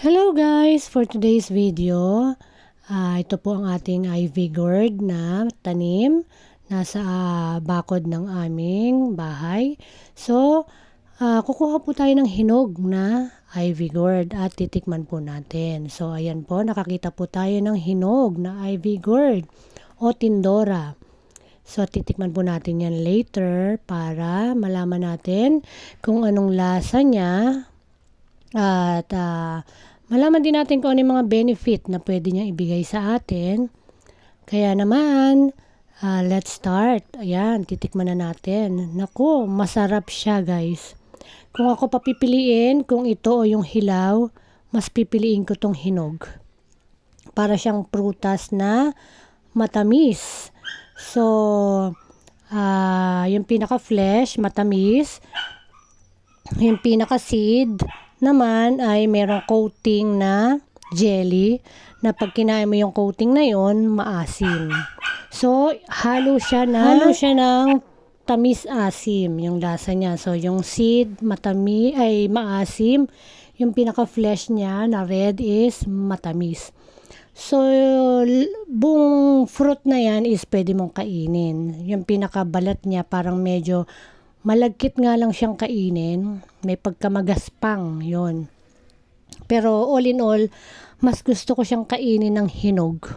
Hello guys! For today's video, ah, ito po ang ating ivy gourd na tanim. Nasa ah, bakod ng aming bahay. So, ah, kukuha po tayo ng hinog na ivy gourd at titikman po natin. So, ayan po, nakakita po tayo ng hinog na ivy gourd o tindora. So, titikman po natin yan later para malaman natin kung anong lasa niya at ah, malaman din natin kung ano yung mga benefit na pwede niyang ibigay sa atin. Kaya naman, ah, let's start. Ayan, titikman na natin. Naku, masarap siya guys. Kung ako papipiliin kung ito o yung hilaw, mas pipiliin ko tong hinog. Para siyang prutas na matamis. So, ah, yung pinaka-flesh, matamis. Yung pinaka-seed, naman ay merong coating na jelly na pag kinain mo yung coating na yon maasim. So, halo siya na halo siya ng tamis asim yung lasa niya. So, yung seed matami ay maasim. Yung pinaka-flesh niya na red is matamis. So, buong fruit na yan is pwede mong kainin. Yung pinaka-balat niya parang medyo malagkit nga lang siyang kainin. May pagkamagaspang yon. Pero all in all, mas gusto ko siyang kainin ng hinog.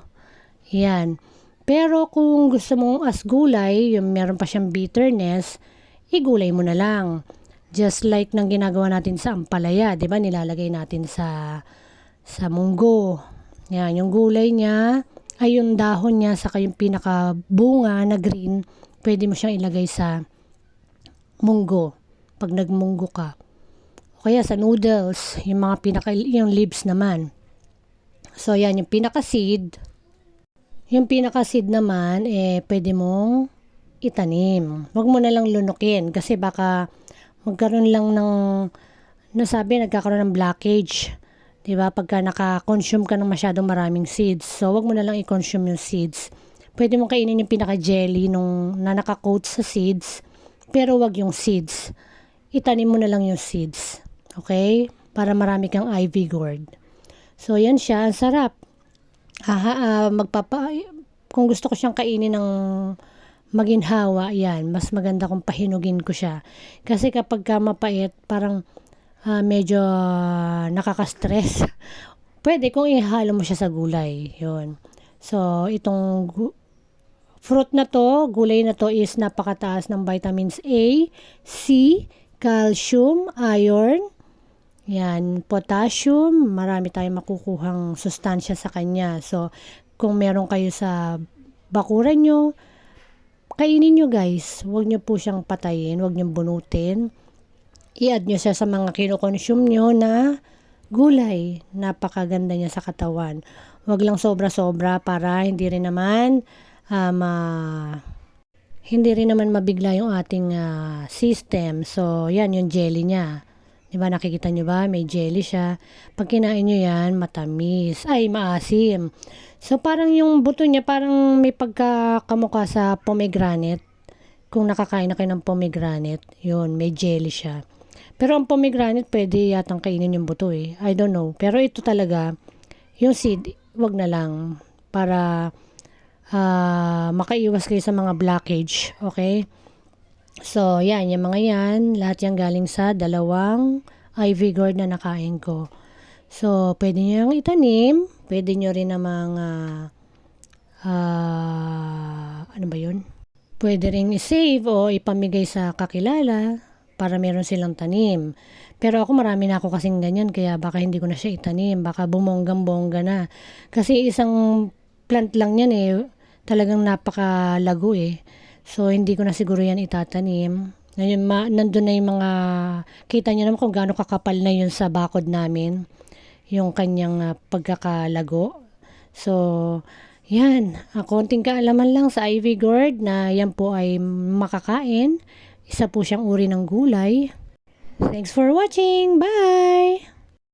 Yan. Pero kung gusto mong as gulay, yung meron pa siyang bitterness, igulay mo na lang. Just like nang ginagawa natin sa ampalaya, 'di ba? Nilalagay natin sa sa munggo. Yan, yung gulay niya ay yung dahon niya saka yung pinaka bunga na green, pwede mo siyang ilagay sa munggo pag nagmunggo ka. O kaya sa noodles, yung mga pinaka yung leaves naman. So yan yung pinaka seed. Yung pinaka seed naman eh pwede mong itanim. Huwag mo na lang lunukin kasi baka magkaroon lang ng nasabi nagkakaroon ng blockage. 'Di ba? Pagka naka-consume ka ng masyadong maraming seeds. So wag mo na lang i-consume yung seeds. Pwede mong kainin yung pinaka jelly nung na naka-coat sa seeds pero wag yung seeds. Itanim mo na lang yung seeds. Okay? Para marami kang ivy gourd. So, yan siya. Ang sarap. Aha, uh, magpapa... Kung gusto ko siyang kainin ng maginhawa, yan. Mas maganda kung pahinugin ko siya. Kasi kapag ka mapait, parang uh, medyo uh, nakaka-stress. Pwede kung ihalo mo siya sa gulay. Yun. So, itong Fruit na to, gulay na to is napakataas ng vitamins A, C, calcium, iron, yan, potassium, marami tayong makukuhang sustansya sa kanya. So, kung meron kayo sa bakuran nyo, kainin nyo guys. Huwag nyo po siyang patayin, huwag nyo bunutin. I-add nyo siya sa mga kinokonsume nyo na gulay. Napakaganda niya sa katawan. Huwag lang sobra-sobra para hindi rin naman uh, hindi rin naman mabigla yung ating uh, system. So, yan yung jelly niya. Di ba, nakikita nyo ba? May jelly siya. Pag kinain nyo yan, matamis. Ay, maasim. So, parang yung buto niya, parang may pagkakamukha sa pomegranate. Kung nakakain na kayo ng pomegranate, yun, may jelly siya. Pero ang pomegranate, pwede yatang kainin yung buto eh. I don't know. Pero ito talaga, yung seed, wag na lang. Para uh, makaiwas kayo sa mga blockage. Okay? So, yan. Yung mga yan, lahat yan galing sa dalawang ivy gourd na nakain ko. So, pwede nyo yung itanim. Pwede nyo rin namang uh, uh, ano ba yun? Pwede rin i-save o ipamigay sa kakilala para meron silang tanim. Pero ako marami na ako kasing ganyan kaya baka hindi ko na siya itanim. Baka bumonggang-bongga na. Kasi isang plant lang yan eh talagang napakalago eh. So, hindi ko na siguro yan itatanim. Ngayon, ma, nandun na yung mga, kita niyo naman kung gaano kakapal na yun sa bakod namin. Yung kanyang uh, pagkakalago. So, yan. Uh, konting kaalaman lang sa ivy gourd na yan po ay makakain. Isa po siyang uri ng gulay. Thanks for watching. Bye!